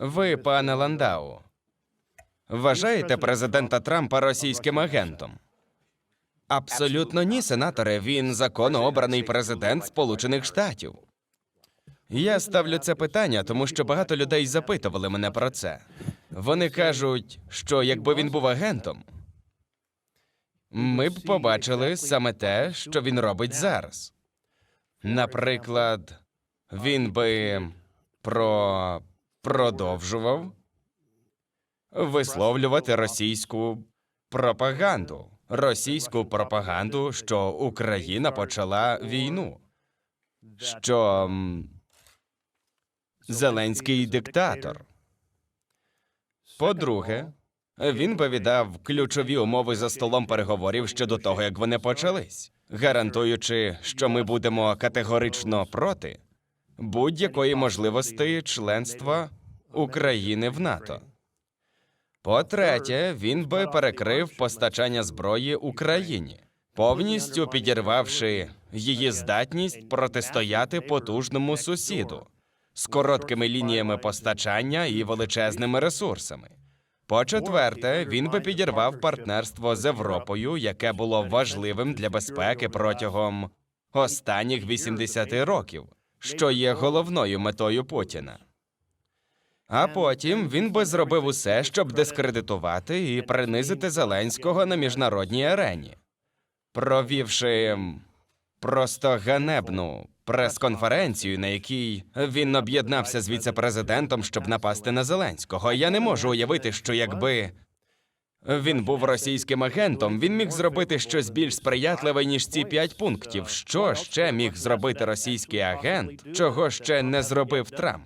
Ви, пане Ландау, вважаєте президента Трампа російським агентом? Абсолютно ні, сенаторе. Він законно обраний президент Сполучених Штатів. Я ставлю це питання, тому що багато людей запитували мене про це. Вони кажуть, що якби він був агентом, ми б побачили саме те, що він робить зараз. Наприклад, він би про... продовжував висловлювати російську пропаганду. Російську пропаганду, що Україна почала війну. Що Зеленський диктатор. По-друге, він би віддав ключові умови за столом переговорів ще до того, як вони почались, гарантуючи, що ми будемо категорично проти будь-якої можливості членства України в НАТО. По-третє, він би перекрив постачання зброї Україні, повністю підірвавши її здатність протистояти потужному сусіду з короткими лініями постачання і величезними ресурсами. По-четверте, він би підірвав партнерство з Європою, яке було важливим для безпеки протягом останніх 80 років, що є головною метою Путіна. А потім він би зробив усе, щоб дискредитувати і принизити Зеленського на міжнародній арені, провівши просто ганебну прес-конференцію, на якій він об'єднався з віце-президентом, щоб напасти на Зеленського. Я не можу уявити, що якби він був російським агентом, він міг зробити щось більш сприятливе, ніж ці п'ять пунктів. Що ще міг зробити російський агент, чого ще не зробив Трамп?